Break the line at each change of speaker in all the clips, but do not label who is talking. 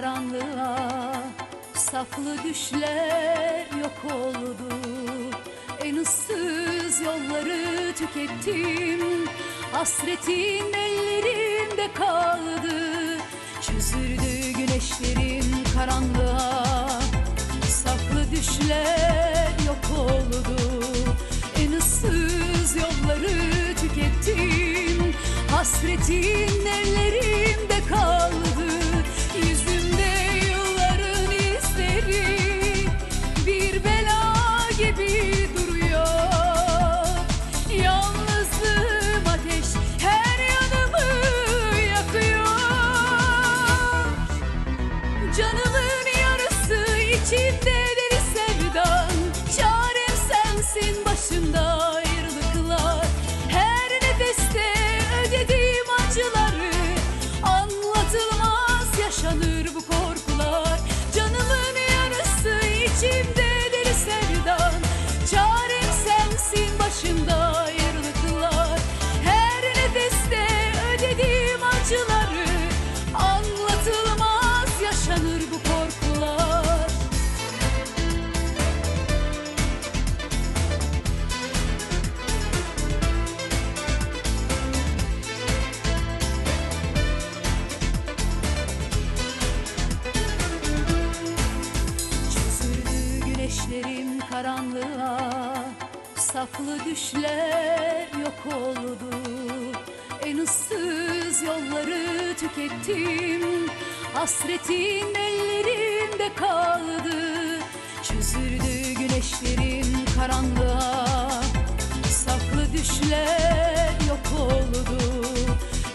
karanlığa Saklı düşler yok oldu. En ıssız yolları tükettim Hasretin ellerimde kaldı. Çözüldü güneşlerim karanlığa Saklı düşler yok oldu. En ıssız yolları tükettim Hasretin ellerimde te ver. Karanlığa Saklı düşler yok oldu. En ıssız yolları tükettim Hasretin ellerimde kaldı. Çözüldü güneşlerim karanlığa Saklı düşler yok oldu.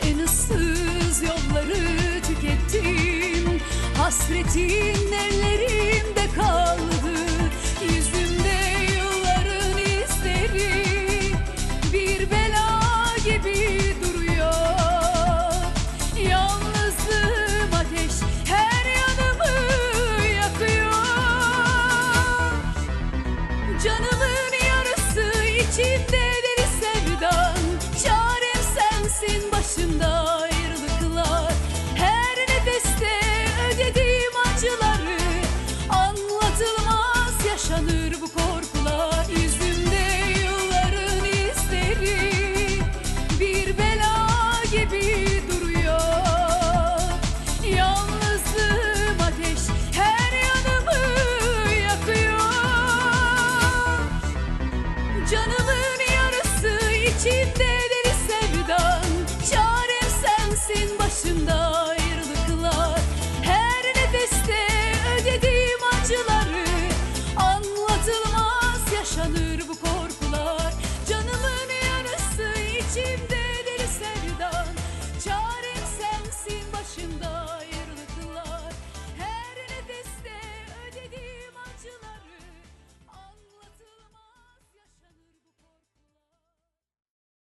En ıssız yolları tükettim Hasretin ellerimde sensin başımda